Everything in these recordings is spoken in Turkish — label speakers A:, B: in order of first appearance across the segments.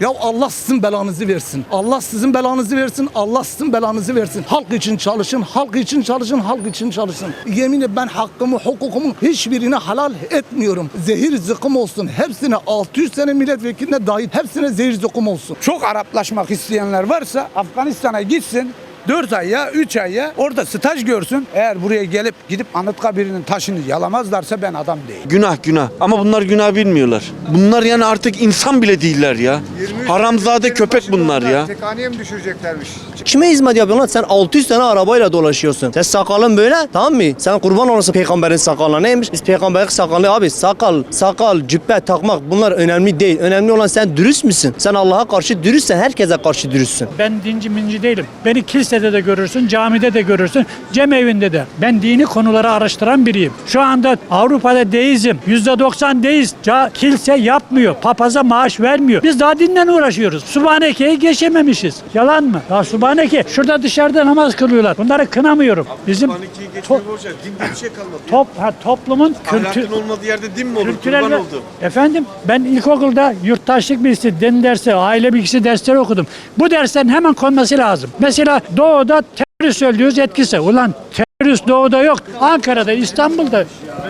A: Ya Allah sizin belanızı versin. Allah sizin belanızı versin. Allah sizin belanızı versin. Halk için çalışın, halk için çalışın, halk için çalışın. Yemin ederim ben hakkımı, hukukumu hiçbirine halal etmiyorum. Zehir zıkkım olsun. Hepsine 600 sene milletvekiline dahil hepsine zehir zıkkım olsun.
B: Çok Araplaşmak isteyenler varsa Afganistan'a gitsin. 4 ay ya 3 ay ya orada staj görsün. Eğer buraya gelip gidip Anıtkabir'in taşını yalamazlarsa ben adam değilim.
C: Günah günah. Ama bunlar günah bilmiyorlar. Bunlar yani artık insan bile değiller ya.
D: 23
C: Haramzade köpek bunlar ya.
D: Tekhaneye mi düşüreceklermiş?
E: Kime hizmet yapıyorsun lan? Sen 600 tane arabayla dolaşıyorsun. Sen sakalın böyle tamam mı? Sen kurban olasın peygamberin sakalına. Neymiş? Biz peygamberin sakalı abi sakal, sakal, cübbe takmak bunlar önemli değil. Önemli olan sen dürüst müsün? Sen Allah'a karşı dürüstsen herkese karşı dürüstsün.
F: Ben dinci minci değilim. Beni kilisede de görürsün, camide de görürsün, cemevinde de. Ben dini konuları araştıran biriyim. Şu anda Avrupa'da deizm, %90 deist. Ca kilise yapmıyor. Papaza maaş vermiyor. Biz daha dinle uğraşıyoruz. Subhaneke'yi geçememişiz. Yalan mı? Ya Subhaneke şurada dışarıda namaz kılıyorlar. Bunları kınamıyorum. Bizim to-
C: Dinde bir şey kalmadı.
F: top, ha, toplumun kültür,
C: olmadığı yerde din mi
F: Kültürel ve- Efendim ben ilkokulda yurttaşlık bilgisi, din dersi, aile bilgisi dersleri okudum. Bu derslerin hemen konması lazım. Mesela doğuda terörist öldüğünüz etkisi. Ulan terörist doğuda yok. Ankara'da, İstanbul'da.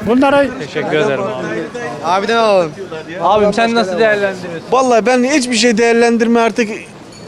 F: Bunlara
G: Teşekkür ederim abi.
E: Abiden alalım.
G: Abim sen nasıl değerlendiriyorsun?
C: Vallahi ben hiçbir şey değerlendirme artık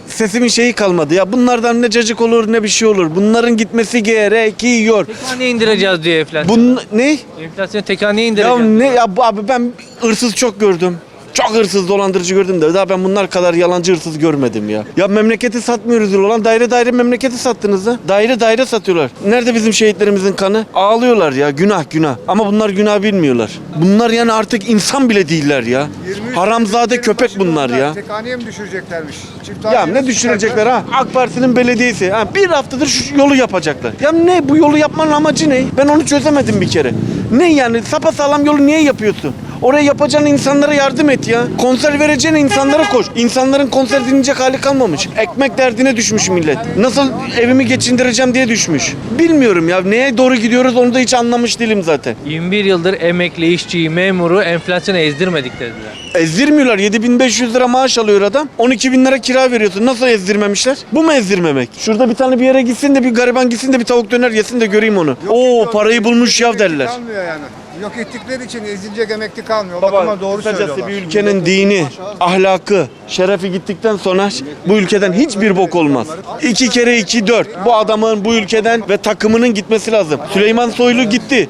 C: sesimin şeyi kalmadı ya. Bunlardan ne cacık olur ne bir şey olur. Bunların gitmesi gerekiyor.
G: Tekhaneye indireceğiz diyor enflasyon.
C: Bun ne?
G: Enflasyonu tekhaneye
C: Ya
G: indireceğiz.
C: ne ya bu abi ben hırsız çok gördüm. Çok hırsız dolandırıcı gördüm de daha ben bunlar kadar yalancı hırsız görmedim ya. Ya memleketi satmıyoruz ulan daire daire memleketi sattınız da. Daire daire satıyorlar. Nerede bizim şehitlerimizin kanı? Ağlıyorlar ya günah günah. Ama bunlar günah bilmiyorlar. Bunlar yani artık insan bile değiller ya.
D: 23
C: Haramzade köpek bunlar ya.
D: Tekhaneye mi düşüreceklermiş?
C: Ya ne düşürecekler ha? AK Parti'nin belediyesi. Ha, bir haftadır şu yolu yapacaklar. Ya ne bu yolu yapmanın amacı ne? Ben onu çözemedim bir kere. Ne yani sapasağlam yolu niye yapıyorsun? Oraya yapacağın insanlara yardım et ya. Konser vereceğin insanlara koş. İnsanların konser dinleyecek hali kalmamış. Ekmek derdine düşmüş millet. Nasıl evimi geçindireceğim diye düşmüş. Bilmiyorum ya neye doğru gidiyoruz onu da hiç anlamış değilim zaten.
G: 21 yıldır emekli, işçiyi, memuru enflasyona ezdirmedik dediler.
C: Ezdirmiyorlar. 7500 lira maaş alıyor adam. 12 bin lira kira veriyorsun. Nasıl ezdirmemişler? Bu mu ezdirmemek? Şurada bir tane bir yere gitsin de bir gariban gitsin de bir tavuk döner yesin de göreyim onu.
D: Yok
C: Oo parayı bulmuş yav
D: emekli
C: derler.
D: Kalmıyor yani. Yok ettikleri için ezilecek emekli kalmıyor.
C: Baba
D: Bakıma doğru
C: kısacası
D: söylüyorlar.
C: bir ülkenin dini, ahlakı, şerefi gittikten sonra bu ülkeden hiçbir bok olmaz. İki kere iki dört. Bu adamın bu ülkeden ve takımının gitmesi lazım. Süleyman Soylu gitti.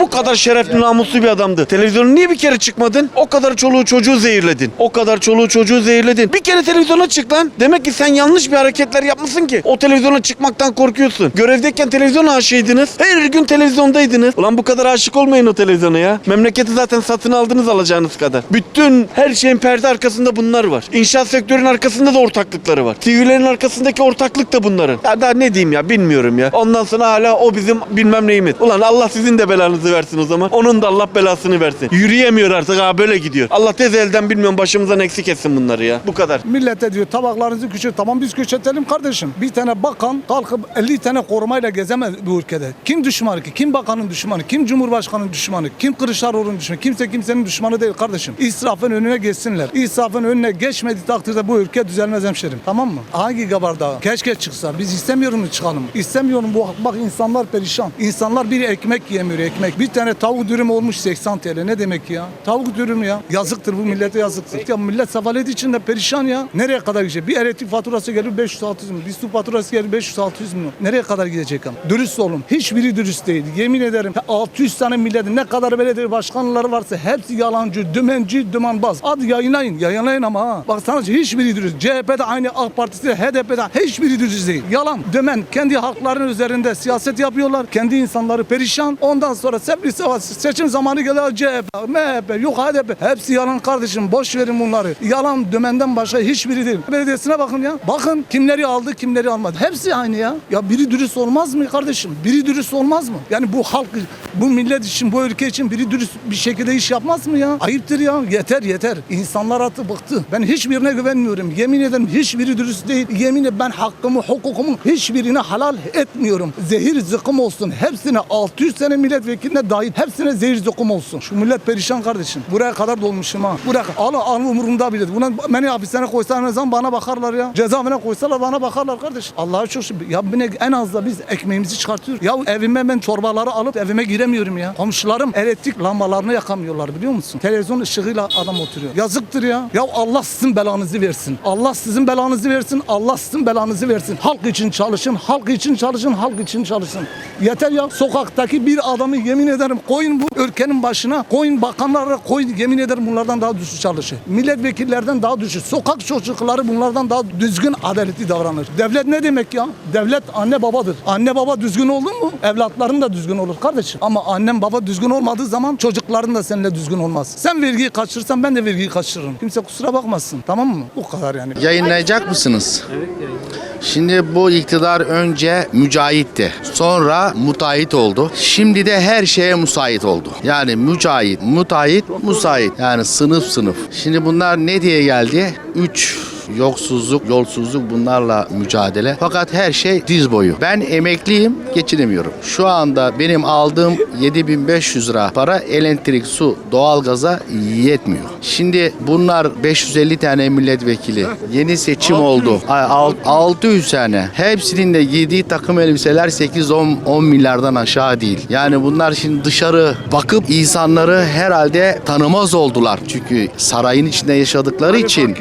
C: Bu kadar şerefli namuslu bir adamdı. Televizyona niye bir kere çıkmadın? O kadar çoluğu çocuğu zehirledin. O kadar çoluğu çocuğu zehirledin. Bir kere televizyona çık lan. Demek ki sen yanlış bir hareketler yapmışsın ki. O televizyona çıkmaktan korkuyorsun. Görevdeyken televizyon aşığıydınız. Her gün televizyondaydınız. Ulan bu kadar aşık olmayın o televizyona ya. Memleketi zaten satın aldınız alacağınız kadar. Bütün her şeyin perde arkasında bunlar var. İnşaat sektörünün arkasında da ortaklıkları var. TV'lerin arkasındaki ortaklık da bunların. Ya daha ne diyeyim ya bilmiyorum ya. Ondan sonra hala o bizim bilmem neyimiz. Ulan Allah sizin de belanızı versin o zaman. Onun da Allah belasını versin. Yürüyemiyor artık ha böyle gidiyor. Allah tez elden bilmiyorum başımızdan eksik etsin bunları ya. Bu kadar.
A: Millete diyor tabaklarınızı küçült. Tamam biz küçültelim kardeşim. Bir tane bakan kalkıp 50 tane korumayla gezemez bu ülkede. Kim düşmanı ki? Kim bakanın düşmanı? Kim cumhurbaşkanının düşmanı? Kim Kılıçdaroğlu'nun düşmanı? Kimse kimsenin düşmanı değil kardeşim. İsrafın önüne geçsinler. İsrafın önüne geçmediği takdirde bu ülke düzelmez hemşerim. Tamam mı? Hangi gabarda? Keşke çıksa. Biz istemiyorum mu çıkalım? İstemiyorum bu. Bak insanlar perişan. İnsanlar bir ekmek yemiyor ekmek. Bir tane tavuk dürüm olmuş 80 TL. Ne demek ya? Tavuk dürüm ya. Yazıktır bu millete yazıktır. Ya millet sefalet içinde perişan ya. Nereye kadar gidecek? Bir elektrik faturası gelir 500-600 milyon. Bir su faturası gelir 500-600 milyon. Nereye kadar gidecek ama? Dürüst olun. Hiçbiri dürüst değil. Yemin ederim 600 tane milletin ne kadar belediye başkanları varsa hepsi yalancı, dümenci, dümenbaz. Hadi yayınlayın. Yayınlayın ama ha. Bak sana hiçbiri dürüst. CHP'de aynı AK Partisi, HDP'de hiçbiri dürüst değil. Yalan. Dümen. Kendi halkların üzerinde siyaset yapıyorlar. Kendi insanları perişan. Ondan sonra sepri. Seçim zamanı geliyor CHP, MHP, yok HDP. Hepsi yalan kardeşim. Boş verin bunları. Yalan dümenden başka hiçbiri değil. Belediyesine bakın ya. Bakın kimleri aldı, kimleri almadı. Hepsi aynı ya. Ya biri dürüst olmaz mı kardeşim? Biri dürüst olmaz mı? Yani bu halk, bu millet için, bu ülke için biri dürüst bir şekilde iş yapmaz mı ya? Ayıptır ya. Yeter yeter. İnsanlar artık bıktı. Ben hiçbirine güvenmiyorum. Yemin ederim hiçbiri dürüst değil. Yemin ederim ben hakkımı, hukukumu hiçbirine halal etmiyorum. Zehir zıkkım olsun. Hepsine 600 sene milletvekiline dahil. Hepsine zehir zıkkım olsun. Şu millet perişan kardeşim. Buraya kadar dolmuşum ha. Buraya al al umurumda bile. Buna beni hapishane koysalar ne zaman bana bakarlar ya. Cezaevine koysalar bana bakarlar kardeş. Allah'a çok şükür. Ya en az da biz ekmeğimizi çıkartıyoruz. Ya evime ben çorbaları alıp evime giremiyorum ya. Komşularım elektrik lambalarını yakamıyorlar biliyor musun? Televizyon ışığıyla adam oturuyor. Yazıktır ya. Ya Allah sizin belanızı versin. Allah sizin belanızı versin. Allah sizin belanızı versin. Halk için çalışın. Halk için çalışın. Halk için çalışın. Yeter ya. Sokaktaki bir adamı yemin ederim koyun bu ülkenin başına. Koyun bakanlara koyun yemin ederim bunlardan daha düşük çalışır. Milletvekillerden daha düşük. Sokak çocukları bunlardan daha düzgün adaletli davranır. Devlet ne demek ya? Devlet anne babadır. Anne baba düzgün oldu mu evlatların da düzgün olur kardeşim. Ama annem baba düzgün düzgün olmadığı zaman çocukların da seninle düzgün olmaz. Sen vergiyi kaçırırsan ben de vergiyi kaçırırım. Kimse kusura bakmasın tamam mı? Bu kadar yani.
H: Yayınlayacak mısınız? Evet yayınlayacağım. Şimdi bu iktidar önce mücahitti. Sonra müteahhit oldu. Şimdi de her şeye müsait oldu. Yani mücahit, müteahhit, müsait. Yani sınıf sınıf. Şimdi bunlar ne diye geldi? 3 Yoksuzluk, yolsuzluk bunlarla mücadele. Fakat her şey diz boyu. Ben emekliyim, geçinemiyorum. Şu anda benim aldığım 7500 lira para elektrik, su, doğalgaza yetmiyor. Şimdi bunlar 550 tane milletvekili. Yeni seçim oldu. Ay, 600 tane. Hepsinin de giydiği takım elbiseler 8-10 milyardan aşağı değil. Yani bunlar şimdi dışarı bakıp insanları herhalde tanımaz oldular. Çünkü sarayın içinde yaşadıkları için.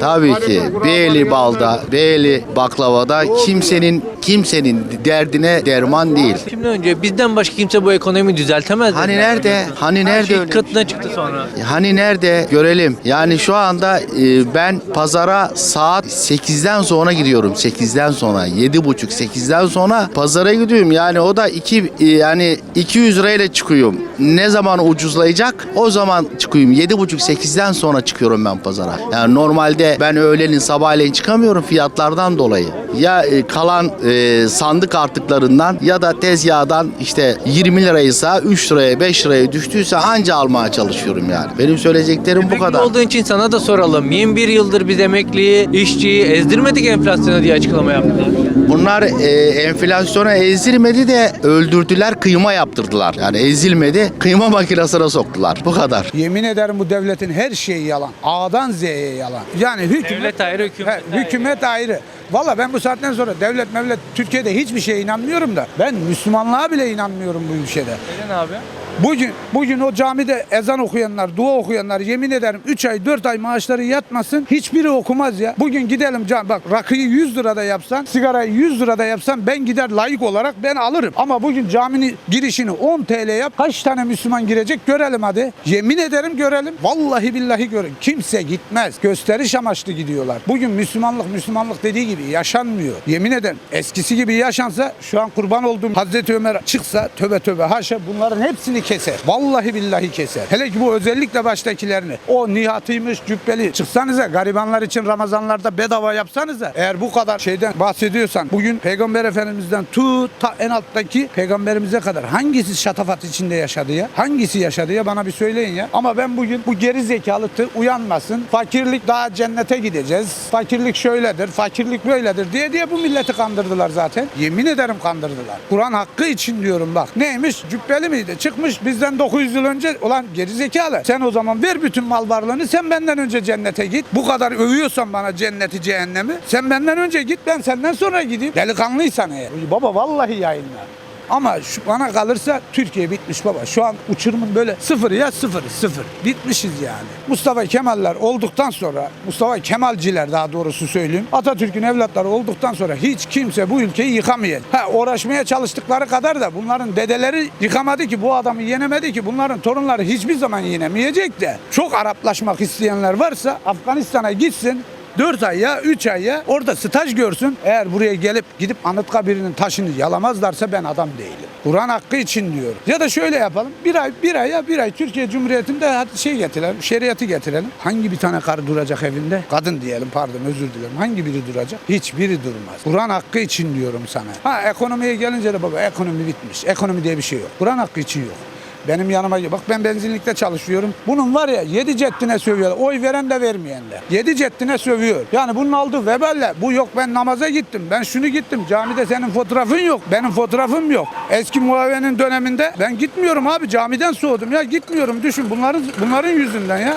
H: Tabii ki Beyli balda, Beyli baklavada kimsenin kimsenin derdine derman değil.
G: Şimdi önce bizden başka kimse bu ekonomiyi düzeltemez.
H: Hani nerede? Hani
G: Her
H: nerede
G: şey
H: öyle?
G: kıtına çıktı sonra.
H: Hani nerede? Görelim. Yani şu anda e, ben pazara saat 8'den sonra gidiyorum. 8'den sonra 7.30 8'den sonra pazara gidiyorum. Yani o da iki e, yani 200 lirayla çıkıyorum. Ne zaman ucuzlayacak? O zaman çıkıyorum. 7.30 8'den sonra çıkıyorum ben pazara. Yani normalde ben öğlenin sabahleyin çıkamıyorum fiyatlardan dolayı. Ya e, kalan e, sandık artıklarından ya da tezgahdan işte 20 liraysa 3 liraya 5 liraya düştüyse anca almaya çalışıyorum yani. Benim söyleyeceklerim bu
G: Emekli
H: kadar.
G: olduğun için sana da soralım. 21 yıldır biz emekliyi, işçiyi ezdirmedik enflasyona diye açıklama yaptılar.
H: Bunlar e, enflasyona ezilmedi de öldürdüler kıyma yaptırdılar. Yani ezilmedi kıyma makinesine soktular. Bu kadar.
B: Yemin ederim bu devletin her şeyi yalan. A'dan Z'ye yalan. Yani hükümet,
G: Devlet ayrı, hükümet
B: He,
G: ayrı.
B: hükümet ayrı. Valla ben bu saatten sonra devlet mevlet Türkiye'de hiçbir şeye inanmıyorum da ben Müslümanlığa bile inanmıyorum bu ülkede.
G: Neden abi?
B: Bugün bugün o camide ezan okuyanlar, dua okuyanlar yemin ederim 3 ay 4 ay maaşları yatmasın hiçbiri okumaz ya. Bugün gidelim cam bak rakıyı 100 lirada yapsan, sigarayı 100 lirada yapsan ben gider layık olarak ben alırım. Ama bugün caminin girişini 10 TL yap. Kaç tane Müslüman girecek görelim hadi. Yemin ederim görelim. Vallahi billahi görün. Kimse gitmez. Gösteriş amaçlı gidiyorlar. Bugün Müslümanlık Müslümanlık dediği gibi yaşanmıyor. Yemin ederim eskisi gibi yaşansa şu an kurban olduğum Hazreti Ömer çıksa töbe töbe haşa bunların hepsini keser. Vallahi billahi keser. Hele ki bu özellikle baştakilerini. O nihatıymış cübbeli. Çıksanıza garibanlar için Ramazanlarda bedava yapsanıza. Eğer bu kadar şeyden bahsediyorsan bugün Peygamber Efendimiz'den tut ta en alttaki peygamberimize kadar hangisi şatafat içinde yaşadı ya? Hangisi yaşadı ya bana bir söyleyin ya. Ama ben bugün bu geri zekalı tı uyanmasın. Fakirlik daha cennete gideceğiz. Fakirlik şöyledir, fakirlik böyledir diye diye bu milleti kandırdılar zaten. Yemin ederim kandırdılar. Kur'an hakkı için diyorum bak. Neymiş? Cübbeli miydi? Çıkmış bizden 900 yıl önce. Ulan geri zekalı. Sen o zaman ver bütün mal varlığını sen benden önce cennete git. Bu kadar övüyorsan bana cenneti cehennemi. Sen benden önce git ben senden sonra gideyim. Delikanlıysan eğer. Baba vallahi yayınlar. Ama şu bana kalırsa Türkiye bitmiş baba. Şu an uçurumun böyle sıfır ya sıfır sıfır. Bitmişiz yani. Mustafa Kemaller olduktan sonra Mustafa Kemalciler daha doğrusu söyleyeyim. Atatürk'ün evlatları olduktan sonra hiç kimse bu ülkeyi yıkamayacak. Ha uğraşmaya çalıştıkları kadar da bunların dedeleri yıkamadı ki bu adamı yenemedi ki bunların torunları hiçbir zaman yenemeyecek de. Çok Araplaşmak isteyenler varsa Afganistan'a gitsin 4 ay ya 3 ay ya orada staj görsün. Eğer buraya gelip gidip Anıtkabir'in taşını yalamazlarsa ben adam değilim. Kur'an hakkı için diyor. Ya da şöyle yapalım. Bir ay bir ay ya bir ay Türkiye Cumhuriyeti'nde hadi şey getirelim. Şeriatı getirelim. Hangi bir tane karı duracak evinde? Kadın diyelim pardon özür dilerim. Hangi biri duracak? Hiçbiri durmaz. Kur'an hakkı için diyorum sana. Ha ekonomiye gelince de baba ekonomi bitmiş. Ekonomi diye bir şey yok. Kur'an hakkı için yok. Benim yanıma bak ben benzinlikte çalışıyorum. Bunun var ya yedi ceddine sövüyor. Oy veren de vermeyen de. Yedi ceddine sövüyor. Yani bunun aldığı veballe. Bu yok ben namaza gittim. Ben şunu gittim. Camide senin fotoğrafın yok. Benim fotoğrafım yok. Eski muavenin döneminde ben gitmiyorum abi. Camiden soğudum ya. Gitmiyorum. Düşün bunların bunların yüzünden ya.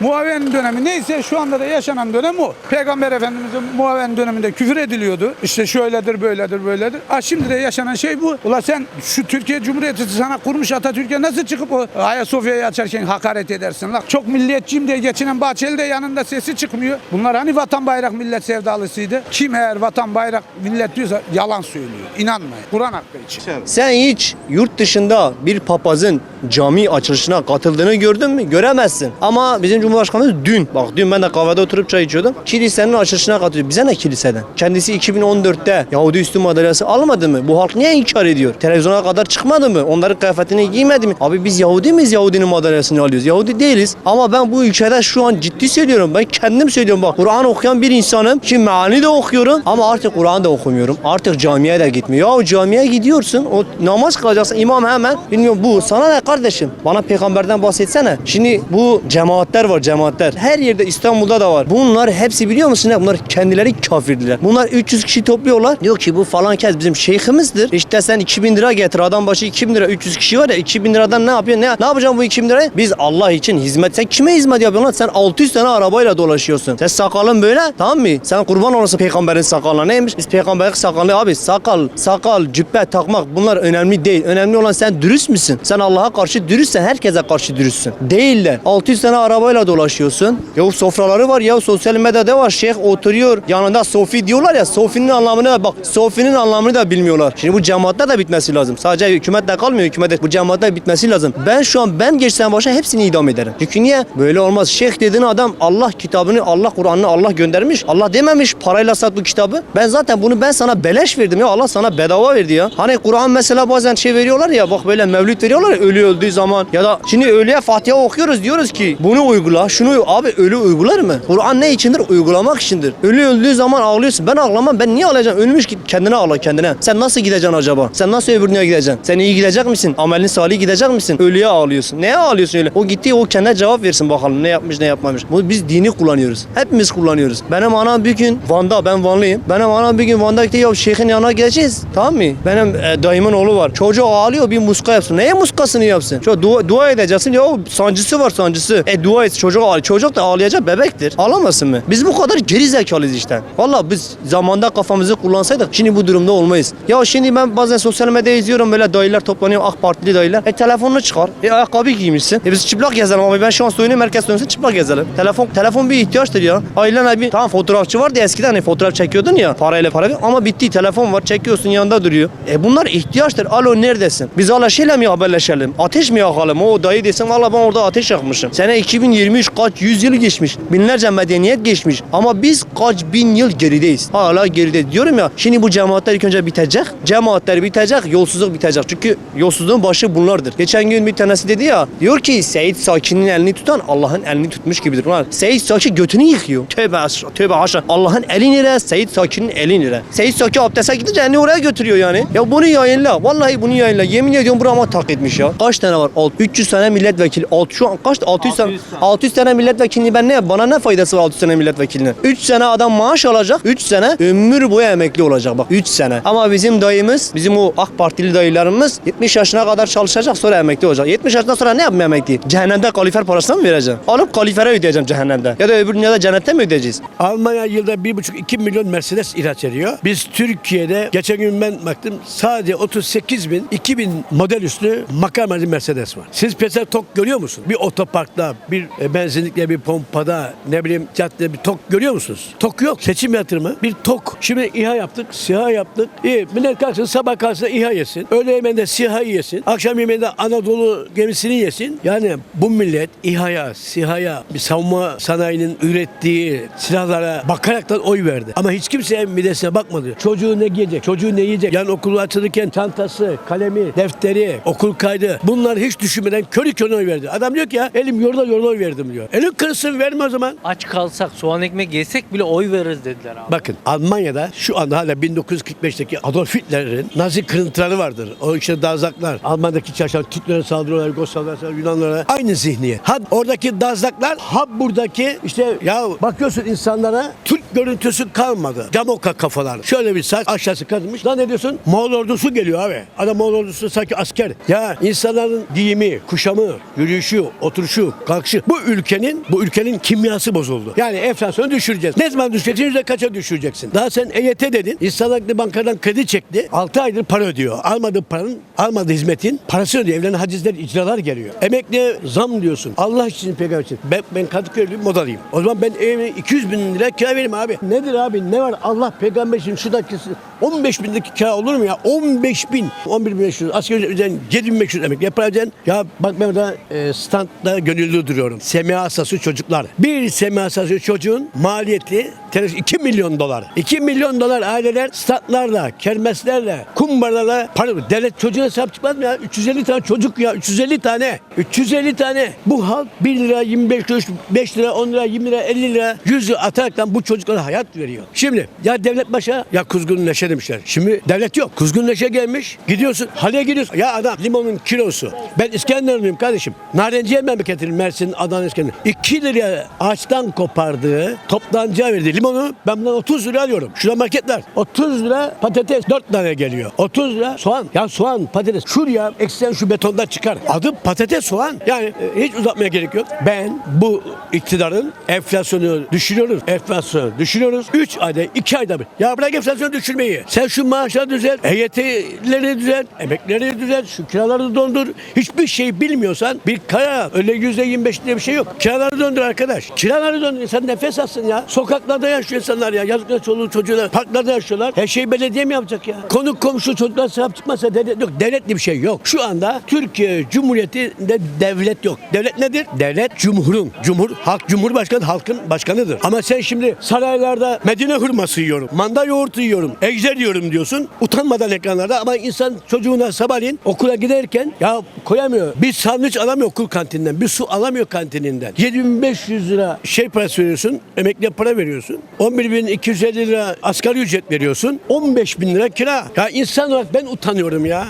B: Muaven dönemi neyse şu anda da yaşanan dönem o. Peygamber Efendimiz'in muaven döneminde küfür ediliyordu. İşte şöyledir böyledir böyledir. Ha şimdi de yaşanan şey bu. Ula sen şu Türkiye Cumhuriyeti sana kurmuş Atatürk'e nasıl çıkıp o Ayasofya'yı açarken hakaret edersin? Lan çok milliyetçiyim diye geçinen Bahçeli de yanında sesi çıkmıyor. Bunlar hani vatan bayrak millet sevdalısıydı. Kim eğer vatan bayrak millet diyorsa yalan söylüyor. İnanmayın. Kur'an hakkı için.
E: Sen hiç yurt dışında bir papazın cami açılışına katıldığını gördün mü? Göremezsin. Ama bizim Cumhurbaşkanımız dün, bak dün ben de kahvede oturup çay içiyordum. Kilisenin açılışına katılıyor. Bize ne kiliseden? Kendisi 2014'te Yahudi üstü madalyası almadı mı? Bu halk niye inkar ediyor? Televizyona kadar çıkmadı mı? Onların kıyafetini giymedi mi? Abi biz Yahudi miyiz Yahudinin madalyasını alıyoruz? Yahudi değiliz. Ama ben bu ülkede şu an ciddi söylüyorum. Ben kendim söylüyorum bak. Kur'an okuyan bir insanım. Şimdi meali de okuyorum ama artık Kur'an da okumuyorum. Artık camiye de gitmiyor. Ya camiye gidiyorsun. O namaz kılacaksın. imam hemen. Bilmiyorum bu sana ne kardeşim? Bana peygamberden bahsetsene. Şimdi bu cemaatler var cemaatler. Her yerde İstanbul'da da var. Bunlar hepsi biliyor musun ne? Bunlar kendileri kafirdiler. Bunlar 300 kişi topluyorlar. Diyor ki bu falan kez bizim şeyhimizdir. İşte sen 2000 lira getir. Adam başı 2000 lira. 300 kişi var ya 2000 liradan ne yapıyor? Ne, ne yapacağım bu 2000 lirayı? Biz Allah için hizmet. Sen kime hizmet yapıyorsun lan? Sen 600 tane arabayla dolaşıyorsun. Sen sakalın böyle tamam mı? Sen kurban olasın peygamberin sakalına. Neymiş? Biz peygamberin sakalını abi sakal, sakal, cübbe takmak bunlar önemli değil. Önemli olan sen dürüst müsün? Sen Allah'a karşı dürüstsen herkese karşı dürüstsün. Değiller. 600 tane arabayla dolaşıyorsun. Ya sofraları var ya sosyal medyada var. Şeyh oturuyor yanında sofi diyorlar ya. Sofinin anlamını da bak. Sofinin anlamını da bilmiyorlar. Şimdi bu cemaatte de bitmesi lazım. Sadece hükümetle kalmıyor. Hükümette bu cemaatte bitmesi lazım. Ben şu an ben geçsem başa hepsini idam ederim. Çünkü niye? Böyle olmaz. Şeyh dediğin adam Allah kitabını, Allah Kur'an'ını Allah göndermiş. Allah dememiş parayla sat bu kitabı. Ben zaten bunu ben sana beleş verdim ya. Allah sana bedava verdi ya. Hani Kur'an mesela bazen şey veriyorlar ya bak böyle mevlüt veriyorlar ya ölü öldüğü zaman ya da şimdi ölüye Fatiha okuyoruz diyoruz ki bunu uygula şunu abi ölü uygular mı? Kur'an ne içindir? Uygulamak içindir. Ölü öldüğü zaman ağlıyorsun. Ben ağlamam. Ben niye ağlayacağım? Ölmüş git kendine ağla kendine. Sen nasıl gideceksin acaba? Sen nasıl öbür dünyaya gideceksin? Sen iyi gidecek misin? Amelin salih gidecek misin? Ölüye ağlıyorsun. Neye ağlıyorsun öyle? O gitti o kendine cevap versin bakalım ne yapmış ne yapmamış. Bu biz dini kullanıyoruz. Hepimiz kullanıyoruz. Benim anam bir gün Van'da ben Vanlıyım. Benim anam bir gün Van'da gitti ya şeyhin yanına gideceğiz. Tamam mı? Benim e, dayımın oğlu var. Çocuk ağlıyor bir muska yapsın. Neye muskasını yapsın? Şu dua, dua edeceksin ya o sancısı var sancısı. E dua et çocuk. Çocuk da ağlayacak bebektir. Ağlamasın mı? Biz bu kadar geri zekalıyız işte. Valla biz zamanda kafamızı kullansaydık şimdi bu durumda olmayız. Ya şimdi ben bazen sosyal medyada izliyorum böyle dayılar toplanıyor AK Partili dayılar. E telefonunu çıkar. E ayakkabı giymişsin. E biz çıplak gezelim ama ben şu an soyunayım herkes soyunsun çıplak gezelim. Telefon telefon bir ihtiyaçtır ya. Ailen abi tamam fotoğrafçı vardı eskiden hani fotoğraf çekiyordun ya parayla para ama bitti telefon var çekiyorsun yanında duruyor. E bunlar ihtiyaçtır. Alo neredesin? Biz hala şeyle mi haberleşelim? Ateş mi yakalım? O dayı desin valla ben orada ateş yakmışım. Sene 2023 kaç yüz yıl geçmiş. Binlerce medeniyet geçmiş. Ama biz kaç bin yıl gerideyiz. Hala geride diyorum ya. Şimdi bu cemaatler ilk önce bitecek. Cemaatler bitecek, yolsuzluk bitecek. Çünkü yolsuzluğun başı bunlardır. Geçen gün bir tanesi dedi ya. Diyor ki Seyit Sakin'in elini tutan Allah'ın elini tutmuş gibidir. Ulan Seyit Sakin götünü yıkıyor. Tövbe aşağı, tövbe haşa. Allah'ın eli nere? Seyit Sakin'in eli nere? Seyit Sakin abdeste gidince elini oraya götürüyor yani. Ya bunu yayınla. Vallahi bunu yayınla. Yemin ediyorum burama tak etmiş ya. Kaç tane var? Alt- 300 tane milletvekili. Alt, şu an kaç? 600 tane. 600 tane milletvekili ben ne? Bana ne faydası var 600 tane milletvekilinin? 3 sene adam maaş alacak. 3 sene ömür boyu emekli olacak bak 3 sene. Ama bizim dayımız, bizim o AK Partili dayılarımız 70 yaşına kadar çalışacak sonra emekli olacak. 70 yaşından sonra ne yapmaya emekli? Cehennemde kalifer parasını mı vereceğim? Alıp kalifere ödeyeceğim cehennemde. Ya da öbür dünyada cennette mi ödeyeceğiz?
I: Almanya yılda 1,5-2 milyon Mercedes ihraç ediyor. Biz Türkiye'de geçen gün ben baktım sadece 38 bin 2000 model üstü makarnacı Mercedes var. Siz mesela tok görüyor musunuz? Bir otoparkta, bir e, benzinlikte, bir pompada, ne bileyim caddede bir tok görüyor musunuz? Tok yok. Seçim yatırımı bir tok. Şimdi İHA yaptık, SİHA yaptık. İyi millet kalksın sabah kalksın İHA yesin. Öğle yemeğinde SİHA'yı yesin. Akşam yemeğinde Anadolu gemisini yesin. Yani bu millet İHA'ya, SİHA'ya bir savunma sanayinin ürettiği silahlara bakaraktan oy verdi. Ama hiç kimse midesine bakmadı. Çocuğu ne giyecek, çocuğu ne yiyecek? Yani okulu açılırken çantası, kalemi, defteri, okul kaydı bunlar hiç düşünmeden körü körüne oy verdi. Adam diyor ki ya elim yorula yorula oy verdim. Verdim diyor. Elin kırılsın verme o zaman.
G: Aç kalsak soğan ekmek yesek bile oy veririz dediler abi.
I: Bakın Almanya'da şu anda hala 1945'teki Adolf Hitler'in Nazi kırıntıları vardır. O işte dazaklar. Almanya'daki çalışan Türklere saldırıyorlar, Yugoslavlara saldırıyorlar, Yunanlara. Aynı zihniyet. Ha oradaki dazaklar, ha buradaki işte ya bakıyorsun insanlara Türk görüntüsü kalmadı. Camoka kafalar. Şöyle bir saç aşağısı kazınmış. Lan ne diyorsun? Moğol ordusu geliyor abi. Adam Moğol ordusu sanki asker. Ya insanların giyimi, kuşamı, yürüyüşü, oturuşu, kalkışı. Bu ülkenin, bu ülkenin kimyası bozuldu. Yani enflasyonu düşüreceğiz. Ne zaman düşüreceksin? Yüzde kaça düşüreceksin? Daha sen EYT dedin. İnsanlar bankadan kredi çekti. 6 aydır para ödüyor. Almadığı paranın, almadığı hizmetin parasını ödüyor. Evlerine hacizler, icralar geliyor. Emekliye zam diyorsun. Allah için peygamber için. Ben, ben Kadıköylüyüm, modalıyım. O zaman ben evime 200 bin lira kira vereyim abi. Nedir abi? Ne var? Allah peygamber için şu dakikası 15 bin lira kira olur mu ya? 15 bin. 11 bin 500. Asgari ücret üzerinden 7 bin 500 emek yapacaksın. Ya bak ben burada e, standda gönüllü duruyorum. Semiha hastası çocuklar. Bir semiha hastası çocuğun maliyeti teneffüs 2 milyon dolar. 2 milyon dolar aileler statlarla, kermeslerle, kumbarlarla para Devlet çocuğuna sahip çıkmaz mı ya? 350 tane çocuk ya. 350 tane. 350 tane. Bu halk 1 lira 25 kuruş, 5 lira, 10 lira, 20 lira, 50 lira yüzü ataraktan bu çocuklara hayat veriyor. Şimdi ya devlet başa ya kuzgun neşe demişler. Şimdi devlet yok. Kuzgun neşe gelmiş. Gidiyorsun. Haleye gidiyorsun. Ya adam limonun kilosu. Ben İskenderunluyum kardeşim. Narenciye memleketin Mersin, Adana, İskender. 2 liraya ağaçtan kopardığı toptancıya verdi. Limonu ben bundan 30 lira alıyorum. Şurada market var. 30 lira patates 4 tane geliyor. 30 lira soğan. Ya soğan, patates. Şuraya eksen şu betondan çıkar. Adı patates soğan. Yani e, hiç uzatmaya gerek yok. Ben bu iktidarın enflasyonu düşürüyoruz. Enflasyonu düşürüyoruz. 3 ayda 2 ayda bir. Ya bırak enflasyonu düşürmeyi. Sen şu maaşları düzelt. EYT'leri düzelt. Emekleri düzelt. Şu kiraları dondur. Hiçbir şey bilmiyorsan bir karar. Öyle yüzde 25 diye bir şey yok. Kiraları dondur arkadaş. Kiraları dondur. İnsan nefes alsın ya. Sokaklarda yaşıyor insanlar ya. Yazıklar çoluğu çocuğuna. Parklarda yaşıyorlar. Her şeyi belediye mi yapacak ya? Konuk komşu çocuklar sahip çıkmasa devlet yok. Devletli bir şey yok. Şu anda Türkiye Cumhuriyeti'nde devlet yok. Devlet nedir? Devlet cumhurun. Cumhur, halk cumhurbaşkanı halkın başkanıdır. Ama sen şimdi saraylarda Medine hurması yiyorum. Manda yoğurtu yiyorum. Ejder yiyorum diyorsun. Utanmadan ekranlarda ama insan çocuğuna sabahleyin okula giderken ya koyamıyor. Bir sandviç alamıyor okul kantinden. Bir su alamıyor kantininden. 7500 lira şey parası veriyorsun. Emekliye para veriyorsun. 11250 lira asgari ücret veriyorsun. 15 bin lira kira. Ya insan olarak ben utanıyorum ya.